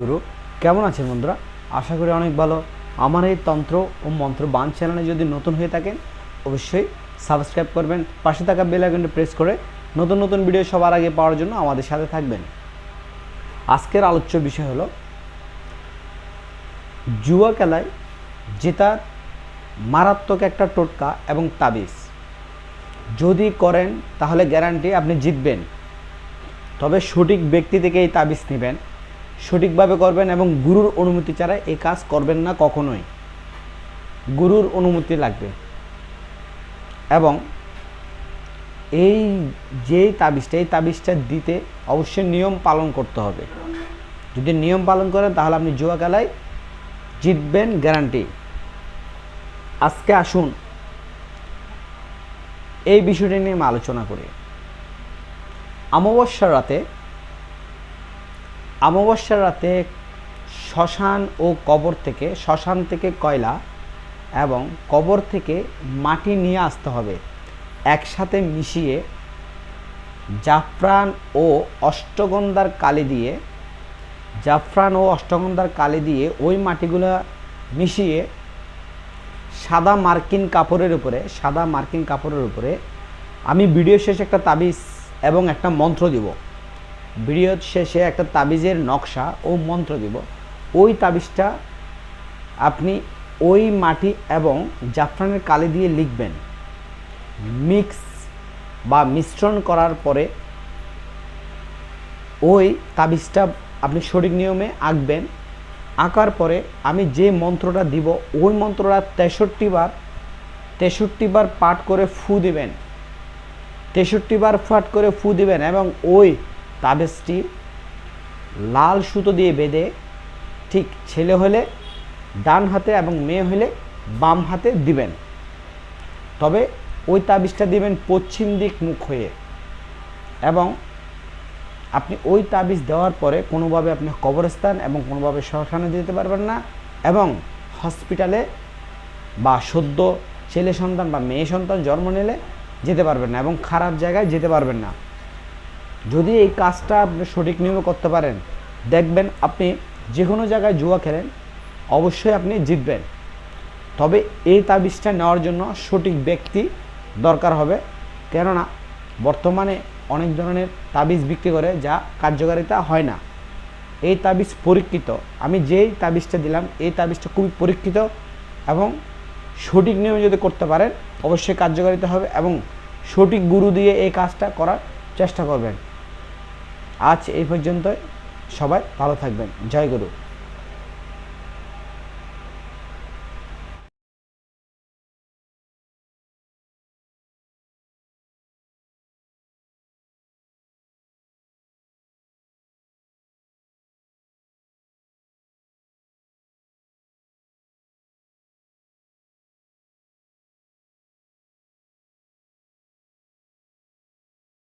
গুরু। কেমন আছেন বন্ধুরা? আশা করি অনেক ভালো। আমার এই তন্ত্র ও মন্ত্র বান চ্যানেলে যদি নতুন হয়ে থাকেন, অবশ্যই সাবস্ক্রাইব করবেন, পাশে থাকা বেল আইকনটি প্রেস করে নতুন নতুন ভিডিও সবার আগে পাওয়ার জন্য আমাদের সাথে থাকবেন। আজকের আলোচ্য বিষয় হলো, জুয়া খেলায় জেতার মারাত্মক একটা টোটকা এবং তাবিজ। যদি করেন, তাহলে গ্যারান্টি আপনি জিতবেন। তবে সঠিক ব্যক্তি থেকে এই তাবিজ নেবেন। সঠিকভাবে করবেন এবং গুরুর অনুমতি ছাড়া এই কাজ করবেন না কখনোই। গুরুর অনুমতি লাগবে। এবং এই যেই তাবিজটা, এই তাবিজটা দিতে অবশ্যই নিয়ম পালন করতে হবে। যদি নিয়ম পালন করেন, তাহলে আপনি জুয়া খেলায় জিতবেন গ্যারান্টি আজকে আসুন, এই বিষয়টি নিয়ে আলোচনা করি। অমাবস্যার রাতে অমাবস্যার রাতে শ্মশান ও কবর থেকে, শ্মশান থেকে কয়লা এবং কবর থেকে মাটি নিয়ে আসতে হবে। একসাথে মিশিয়ে জাফরান ও অষ্টগন্ধার কালি দিয়ে, জাফরান ও অষ্টগন্ধার কালি দিয়ে ওই মাটিগুলো মিশিয়ে সাদা মার্কিন কাপড়ের উপরে, সাদা মার্কিন কাপড়ের উপরে আমি ভিডিও শেষে একটা তাবিজ এবং একটা মন্ত্র দিব। ভিডিও শেষে একটা তাবিজের নকশা ও মন্ত্র দিব। ওই তাবিজটা আপনি ওই মাটি এবং জাফরানের কালি দিয়ে লিখবেন। মিক্স বা মিশ্রণ করার পরে ওই তাবিজটা আপনি সঠিক নিয়মে আঁকবেন। আঁকার পরে আমি যে মন্ত্রটা দিব, ওই মন্ত্রটা তেষট্টি বার তেষট্টি বার পাঠ করে ফু দিবেন। তেষট্টি বার ফাট করে ফু দিবেন এবং ওই তাবিজটি লাল সুতো দিয়ে বেঁধে ঠিক ছেলে হলে ডান হাতে এবং মেয়ে হলে বাম হাতে দিবেন। তবে ওই তাবিজটা দিবেন পশ্চিম দিক মুখ হয়ে এবং আপনি ওই তাবিজ দেওয়ার পরে কোনোভাবে আপনি কবরস্থান এবং কোনোভাবে শ্মশানে যেতে পারবেন না এবং হসপিটালে বা সদ্য ছেলে সন্তান বা মেয়ে সন্তান জন্ম নিলে যেতে পারবেন না এবং খারাপ জায়গায় যেতে পারবেন না। যদি এই কাজটা আপনি সঠিক নিয়মে করতে পারেন, দেখবেন আপনি যে কোনো জায়গায় জুয়া খেলেন, অবশ্যই আপনি জিতবেন। তবে এই তাবিজটা নেওয়ার জন্য সঠিক ব্যক্তি দরকার হবে। কেননা, বর্তমানে অনেক ধরনের তাবিজ বিক্রি করে যা কার্যকারিতা হয় না। এই তাবিজ পরীক্ষিত। আমি যেই তাবিজটা দিলাম, এই তাবিজটা খুবই পরীক্ষিত এবং সঠিক নিয়মে যদি করতে পারেন, অবশ্যই কার্যকারিতা হবে এবং সঠিক গুরু দিয়ে এই কাজটা করার চেষ্টা করবেন। আজ এই পর্যন্ত সবাই ভালো থাকবেন। জয় গুরু।